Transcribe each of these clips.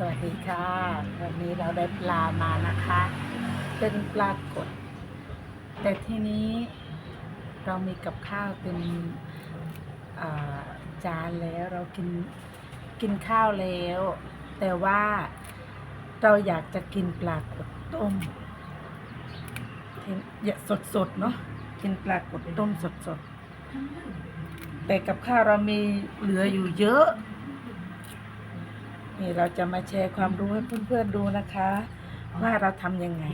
สวัสดีค่ะ วันนี้เราได้ปลามานะคะ เป็นปลากด แต่ทีนี้เรามีกับข้าวเป็นจานแล้วเรากินกินข้าวแล้ว แต่ว่าเราอยากจะกินปลากดต้มอย่าสดๆเนาะกินปลากดต้มสดๆแต่กับข้าวเรามีเหลืออยู่เยอะ นี่เราจะมาแชร์ความรู้ให้เพื่อนๆดูนะคะ ว่าเราทำยังไง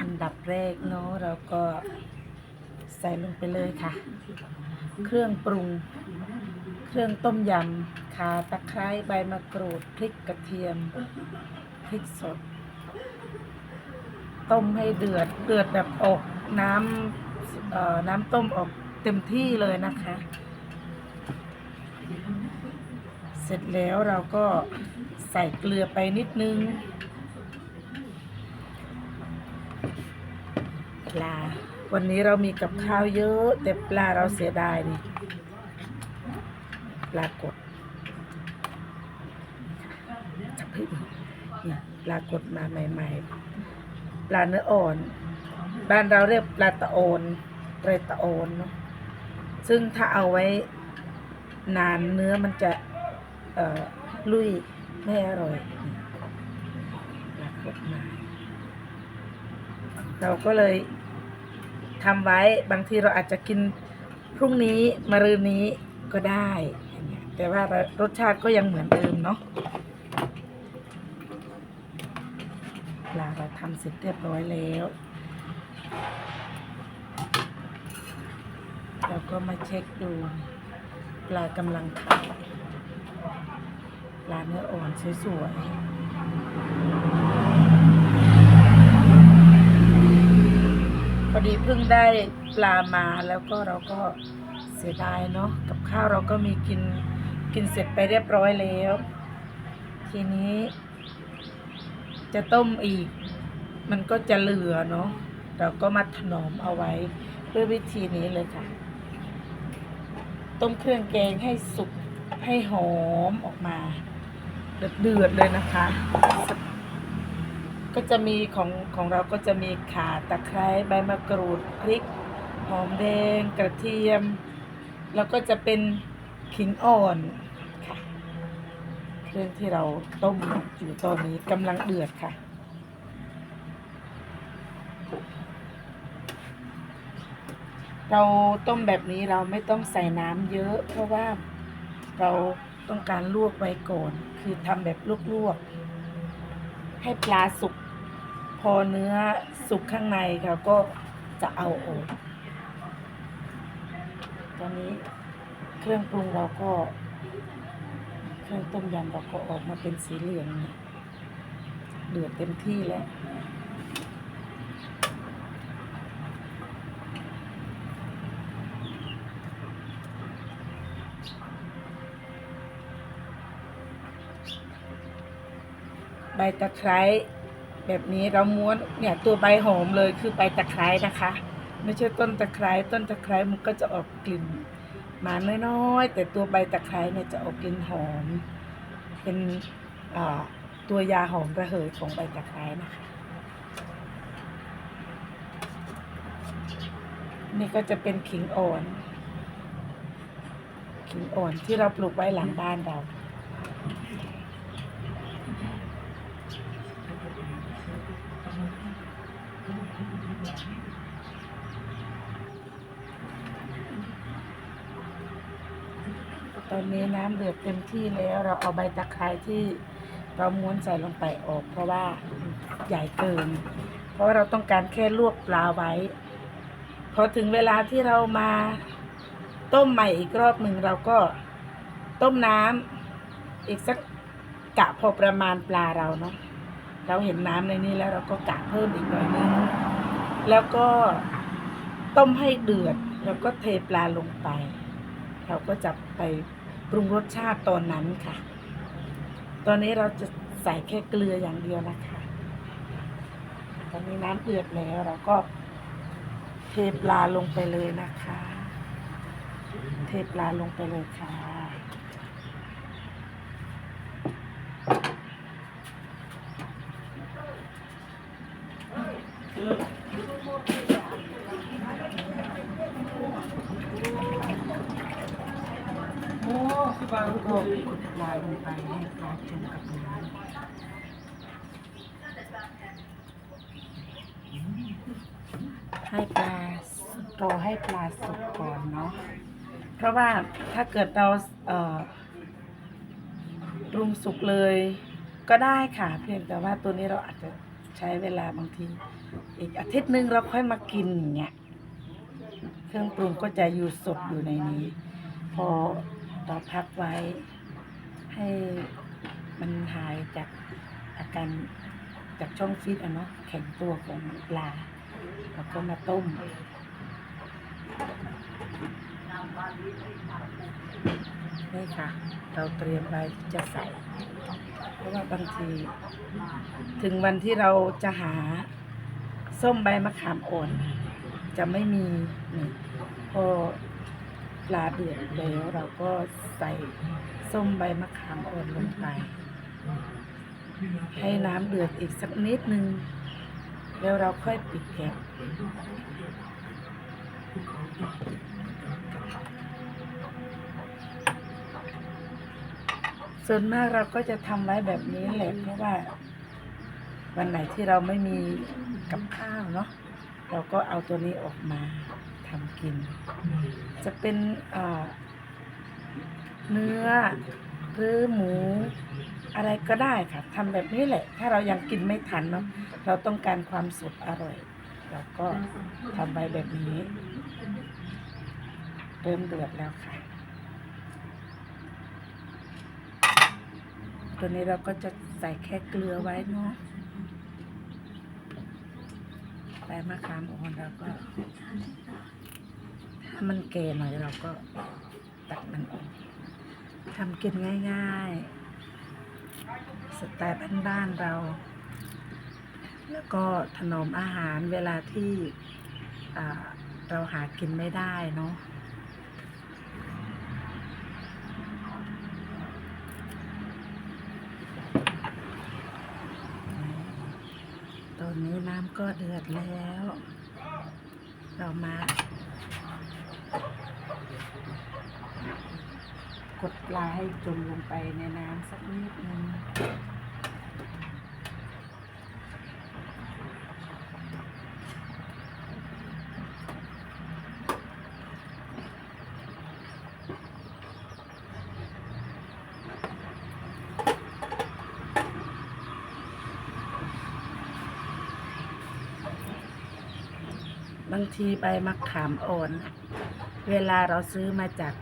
อันดับแรกเนาะเราก็ใส่ลงไปเลยค่ะ เครื่องปรุง เครื่องต้มยำขาตะไคร้ใบมะกรูดพริกกระเทียมพริกสด ต้มให้เดือดเดือดแบบออกน้ำเอ่อน้ำต้มออกเต็มที่เลยนะคะ เสร็จแล้วเราก็ใส่เกลือไปนิดนึงปลา วันนี้เรามีกับข้าวเยอะ แต่ปลาเราเสียดายนี่ปลากดจับให้ดูนี่ปลากดมาใหม่ๆ ปลาเนื้ออ่อน บ้านเราเรียกปลาตะโอนเรตะโอนเนาะซึ่งถ้าเอาไว้นานเนื้อมันจะ ลุยไม่อร่อยนี่ปลากดมาเราก็เลยทำไว้บางทีเราอาจจะกินพรุ่งนี้มะรืนนี้ก็ได้ แต่ว่ารสชาติก็ยังเหมือนเดิมเนาะปลาเราทำเสร็จเรียบร้อยแล้ว เราก็มาเช็คดูปลากำลังไข่ ลาเนื้ออ่อนสวยๆพอดีเพิ่งได้ปลามาแล้วก็เราก็เสียดายเนาะกับข้าวเราก็มีกินกินเสร็จไปเรียบร้อยแล้ว ทีนี้ จะต้มอีก มันก็จะเหลือเนาะเราก็มาถนอมเอาไว้ด้วยวิธีนี้เลยค่ะ ต้มเครื่องแกงให้สุกให้หอมออกมา เดือดเดือดเลยนะคะ ก็จะมีของของเราก็จะมีข่าตะไคร้ใบมะกรูดพริก หอมแดงกระเทียม แล้วก็จะเป็นขิงอ่อนค่ะเครื่องที่เราต้มอยู่ตอนนี้กำลังเดือดค่ะเราต้มแบบนี้เราไม่ต้องใส่น้ำเยอะ เพราะว่าเราต้องการลวกไว้ก่อน คือทำแบบลวกๆ ให้ปลาสุก พอเนื้อสุกข้างในค่ะก็จะเอาออกตอนนี้เครื่องปรุงเราก็ เครื่องต้มยำเราก็ออกมาเป็นสีเหลืองเนี่ยเดือดเต็มที่แล้ว ใบตะไคร้แบบนี้เราม้วนเนี่ยตัวใบหอมเลยคือใบตะไคร้นะคะ ไม่ใช่ต้นตะไคร้ต้นตะไคร้มันก็จะออกกลิ่นมาน้อยๆแต่ตัวใบตะไคร้เนี่ยจะออกกลิ่นหอม เป็นตัวยาหอมระเหยของใบตะไคร้นะคะนี่ก็จะเป็นขิงอ่อนขิงอ่อนที่เราปลูกไว้หลังบ้านเรา ต อนนี้น้ำเดือดเต็มที่แล้ว เราเอาใบตะไคร้ที่เราม้วนใส่ลงไปออก เพราะว่าใหญ่เกิน เพราะว่าเราต้องการแค่ลวกปลาไว้พอถึงเวลาที่เรามาต้มใหม่อีกรอบหนึ่งเราก็ต้มน้ำอีกสักกะพอประมาณปลาเราเนาะเราเห็นน้ำในนี้แล้วเราก็กะเพิ่มอีกหน่อยนึงแล้วก็ต้มให้เดือด แล้วก็เทปลาลงไป เราก็จะไป ปรุงรสชาติตอนนั้นค่ะ ตอนนี้เราจะใส่แค่เกลืออย่างเดียวนะคะ ตอนนี้น้ำเดือดแล้วเราก็เทปลาลงไปเลยนะคะ เทปลาลงไปเลยค่ะ กดปลาล งไปให้ปลาจมกับน้ำให้ปลารอให้ปลาสุกก่อนเนาะเพราะว่าถ้าเกิดเราเอ่อปรุงสุกเลยก็ได้ค่ะ เพียงแต่ว่าตัวนี้เราอาจจะใช้เวลาบางที อีกอาทิตย์หนึ่งเราค่อยมากินอย่างเงี้ยเครื่องปรุงก็จะอยู่สดอยู่ในนี้ พอเราพักไว้ ให้มันหายจากอาการจากช่องฟิตอะเนาะแข็งตัวของปลาแล้วก็มาต้มนี่ค่ะ เราเตรียมไว้จะใส่ เพราะว่าบางที ถึงวันที่เราจะหาส้มใบมะขามอ่อน จะไม่มีนี่พอปลาเดือดแล้วเราก็ใส่ ส้มใบมะขามอ่อนลงไป ให้น้ำเดือดอีกสักนิดนึง แล้วเราค่อยปิดแก๊สส่วนมากเราก็จะทำไว้แบบนี้แหละเพราะว่า วันไหนที่เราไม่มีกับข้าวเนาะเราก็เอาตัวนี้ออกมาทำกิน จะเป็นเอ่อ เนื้อหรือหมู อะไรก็ได้ค่ะทำแบบนี้แหละ ถ้าเรายังกินไม่ทันเนาะเราต้องการความสดอร่อย เราก็ทำไปแบบนี้เริ่มเดือดแล้วค่ะ ตัวนี้เราก็จะใส่แค่เกลือไว้เนาะใบมะขามอ่อนเราก็ ถ้ามันแก่หน่อยเราก็ตัดมันออก ทำกินง่ายๆ สไตล์บ้านๆเรา แล้วก็ถนอมอาหารเวลาที่เราหากินไม่ได้เนาะตอนนี้น้ำก็เดือดแล้ว เรามา กดปลาให้จมลงไปในน้ำสักนิดนึงบางทีใบมะขามอ่อน เวลาเราซื้อมาจาก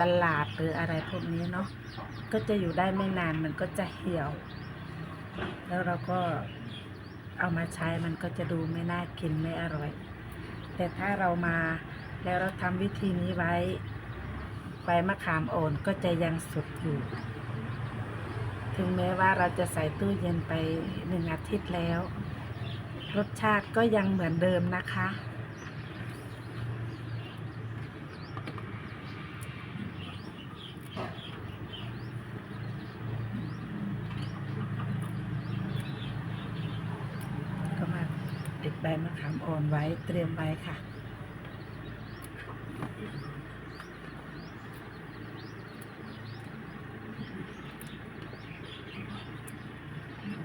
ตลาดหรืออะไรพวกนี้เนาะก็จะอยู่ได้ไม่นานมันก็จะเหี่ยว แล้วเราก็เอามาใช้มันก็จะดูไม่น่ากินไม่อร่อย แต่ถ้าเรามาแล้วเราทำวิธีนี้ไว้ใบมะขามอ่อนก็จะยังสดอยู่ ถึงแม้ว่าเราจะใส่ตู้เย็นไปหนึ่งอาทิตย์แล้ว รสชาติก็ยังเหมือนเดิมนะคะ ก็มา ติดใบมะขามอ่อนไว้เตรียมไว้ค่ะ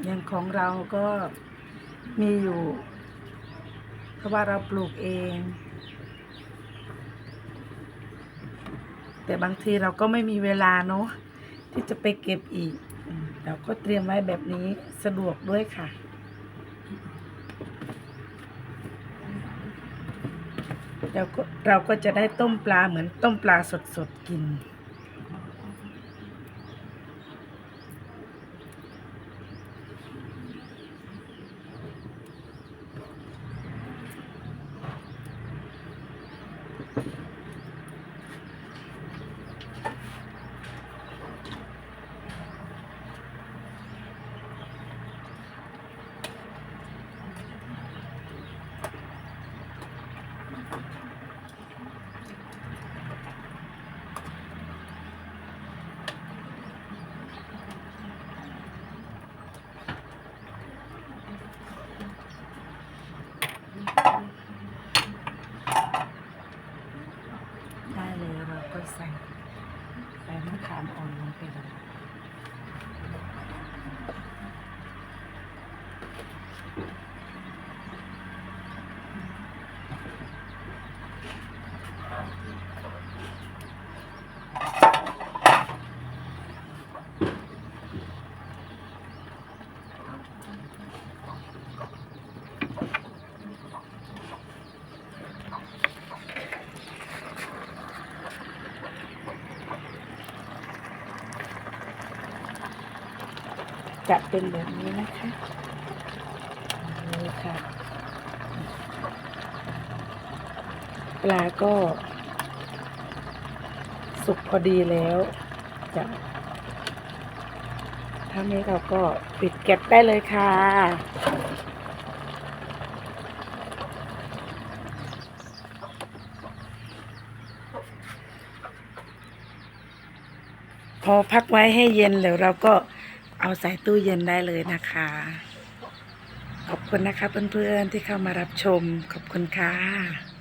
อย่างของเราก็มีอยู่ เพราะว่าเราปลูกเอง แต่บางทีเราก็ไม่มีเวลาเนาะที่จะไปเก็บอีก เราก็เตรียมไว้แบบนี้สะดวกด้วยค่ะ เราก็เราก็จะได้ต้มปลาเหมือนต้มปลาสดๆกิน จะเป็นแบบนี้นะคะนี่ค่ะปลาก็ สุกพอดีแล้วจะท่านี้เราก็ปิดแก๊สได้เลยค่ะ พอพักไว้ให้เย็นแล้วเราก็ เอาใส่ตู้เย็นได้เลยนะคะ ขอบคุณนะคะเพื่อนๆที่เข้ามารับชม ขอบคุณค่ะ